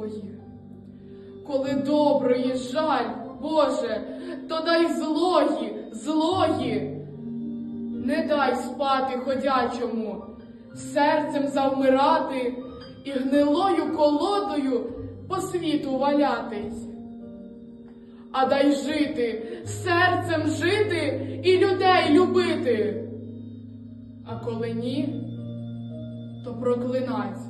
ніякої. Коли доброї жаль, Боже, то дай злої, злої. Не дай спати ходячому, серцем завмирати і гнилою колодою по світу валятись. А дай жити, серцем жити і людей любити. А коли ні, то проклинать